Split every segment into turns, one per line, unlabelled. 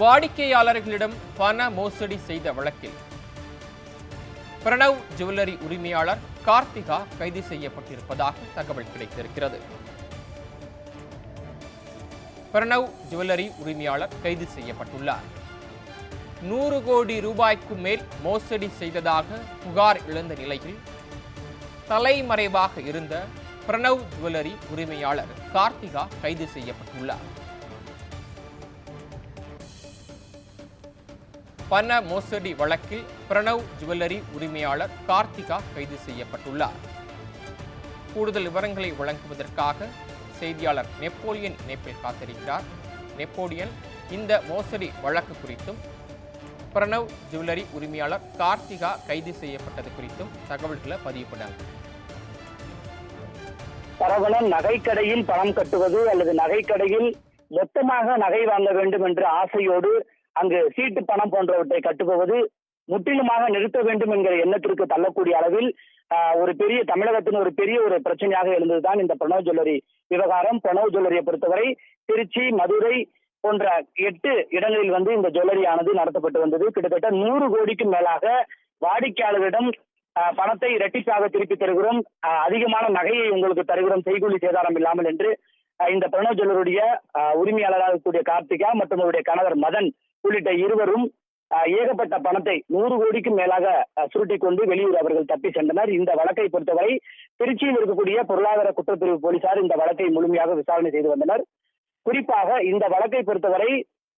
வாடிக்கையாளர்களிடம் பண மோசடி செய்த வழக்கில். பிரணவ் ஜுவல்லரி உரிமையாளர் கார்த்திகா கைது செய்யப்பட்டிருப்பதாக தகவல் கிடைத்திருக்கிறது. பிரணவ் ஜுவல்லரி உரிமையாளர் கைது செய்யப்பட்டுள்ளார். நூறு கோடி ரூபாய்க்கு மேல் மோசடி செய்ததாக புகார் எழுந்த நிலையில் தலைமறைவாக இருந்த பிரணவ் ஜுவல்லரி உரிமையாளர் கார்த்திகா கைது செய்யப்பட்டுள்ளார். பண மோசடி வழக்கில் பிரணவ் ஜுவல்லரி உரிமையாளர் கார்த்திகா கைது செய்யப்பட்டுள்ளார். கூடுதல் விவரங்களை வழங்குவதற்காக செய்தியாளர் நெப்போலியன் இணைப்பில் காத்திருக்கிறார். நெப்போலியன் இந்த மோசடி வழக்கு குறித்தும் பிரணவ் ஜுவல்லரி உரிமையாளர் கார்த்திகா கைது செய்யப்பட்டது குறித்தும் தகவல்களை பதிவு பண்ணாங்க
சரவணன் நகைக்கடையில் பணம் கட்டுவது அல்லது நகைக்கடையில் மொத்தமாக நகை வாங்க வேண்டும் என்ற ஆசையோடு அங்கு சீட்டு பணம் போன்றவற்றை கட்டுபவது முற்றிலுமாக நிறுத்த வேண்டும் என்கிற எண்ணத்திற்கு தள்ளக்கூடிய அளவில் ஆஹ், ஒரு பெரிய தமிழகத்தின் ஒரு பெரிய ஒரு பிரச்சனையாக இருந்ததுதான் இந்த பிரணவ் ஜுவல்லரி விவகாரம். பிரணவ் ஜுவல்லரியை பொறுத்தவரை திருச்சி மதுரை போன்ற எட்டு இடங்களில் வந்து இந்த ஜுவல்லரி ஆனது நடத்தப்பட்டு வந்தது. கிட்டத்தட்ட நூறு கோடிக்கும் மேலாக வாடிக்கையாளரிடம் ஆஹ், பணத்தை இரட்டிப்பாக திருப்பி தருகிறோம். அதிகமான நகையை உங்களுக்கு தருகிறோம். செய்கூலி சேதாரம் இல்லாமல் என்று ஆஹ், இந்த பிரணவ் ஜுவல்லருடைய உரிமையாளராக இருக்கக்கூடிய கார்த்திகா மற்றும் அவருடைய கணவர் மதன் உள்ளிட்ட இருவரும் ஏகப்பட்ட பணத்தை நூறு கோடிக்கும் மேலாக சுருட்டி சுருட்டிக் கொண்டு வெளியூர் அவர்கள் தப்பி சென்றனர். இந்த வழக்கை பொறுத்தவரை திருச்சியில் இருக்கக்கூடிய பொருளாதார குற்றப்பிரிவு போலீசார் இந்த வழக்கை முழுமையாக விசாரணை செய்து வந்தனர். குறிப்பாக இந்த வழக்கை பொறுத்தவரை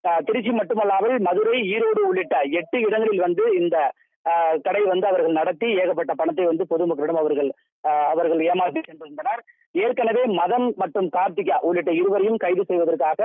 ஆஹ், திருச்சி மட்டுமல்லாமல் மதுரை ஈரோடு உள்ளிட்ட எட்டு இடங்களில் வந்து இந்த ஆஹ், கடை வந்து அவர்கள் நடத்தி ஏகப்பட்ட பணத்தை வந்து பொதுமக்களிடம் அவர்கள் ஆஹ், அவர்கள் ஏமாற்றி சென்றிருந்தனர். ஏற்கனவே மதம் மற்றும் கார்த்திகா உள்ளிட்ட இருவரையும் கைது செய்வதற்காக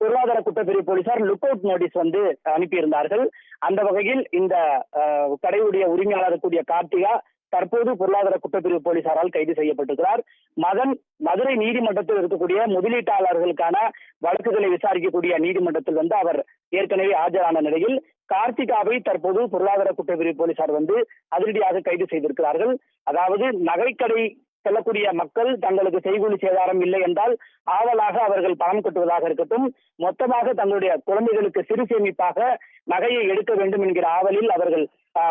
பொருளாதார குற்றப்பிரிவு போலீசார் லுக் அவுட் நோட்டீஸ் வந்து அனுப்பியிருந்தார்கள். அந்த வகையில் இந்த ஆஹ், கடையுடைய உரிமையாளர் கூடிய கார்த்திகா தற்போது பொருளாதார குற்றப்பிரிவு போலீசாரால் கைது செய்யப்பட்டிருக்கிறார். மதன் மதுரை நீதிமன்றத்தில் இருக்கக்கூடிய முதலீட்டாளர்களுக்கான வழக்குகளை விசாரிக்கக்கூடிய நீதிமன்றத்தில் வந்து அவர் ஏற்கனவே ஆஜரான நிலையில் கார்த்திகாவை தற்போது பொருளாதார குற்றப்பிரிவு போலீசார் வந்து அதிரடியாக கைது செய்திருக்கிறார்கள். அதாவது நகைக்கடை செல்லக்கூடிய மக்கள் தங்களுக்கு செய்கூலி சேதாரம் இல்லை என்றால் ஆவலாக அவர்கள் பணம் கட்டுவதாக இருக்கட்டும். மொத்தமாக தங்களுடைய குழந்தைகளுக்கு சிறு சேமிப்பாக நகையை எடுக்க வேண்டும் என்கிற ஆவலில் அவர்கள்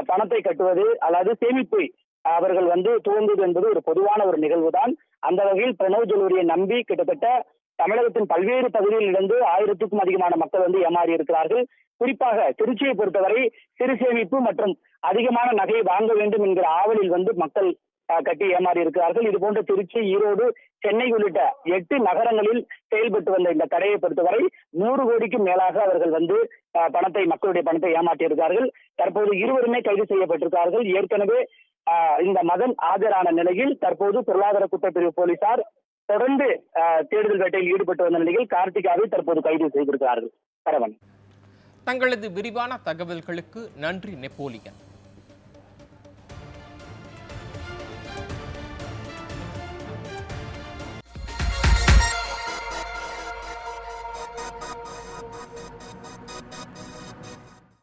பணத்தை கட்டுவது அல்லது சேமிப்பு அவர்கள் வந்து துவங்குவது என்பது ஒரு பொதுவான ஒரு நிகழ்வுதான். அந்த வகையில் பிரணவ் ஜுவல்லரியை நம்பி கிட்டத்தட்ட தமிழகத்தின் பல்வேறு பகுதிகளிலிருந்து ஆயிரத்துக்கும் அதிகமான மக்கள் வந்து ஏமாறி இருக்கிறார்கள். குறிப்பாக திருச்சியை பொறுத்தவரை சிறு சேமிப்பு மற்றும் அதிகமான நகையை வாங்க வேண்டும் என்கிற ஆவலில் வந்து மக்கள் கட்டி ஏமாறி இருக்கிறார்கள். இது போன்ற திருச்சி ஈரோடு சென்னை உள்ளிட்ட எட்டு நகரங்களில் செயல்பட்டு வந்த இந்த கடையை பொறுத்தவரை நூறு கோடிக்கும் மேலாக அவர்கள் வந்து பணத்தை மக்களுடைய பணத்தை ஏமாற்றியிருக்கிறார்கள். தற்போது இருவருமே கைது செய்யப்பட்டிருக்கிறார்கள். ஏற்கனவே ஆஹ், இந்த மதன் ஆஜரான நிலையில் தற்போது பொருளாதார குற்றப்பிரிவு போலீசார் தொடர்ந்து ஆஹ், தேடுதல் வேட்டையில் ஈடுபட்டு வந்த நிலையில் கார்த்திகாவை தற்போது கைது செய்திருக்கிறார்கள். பரவன்
தங்களது விரிவான தகவல்களுக்கு நன்றி நெப்போலியன்.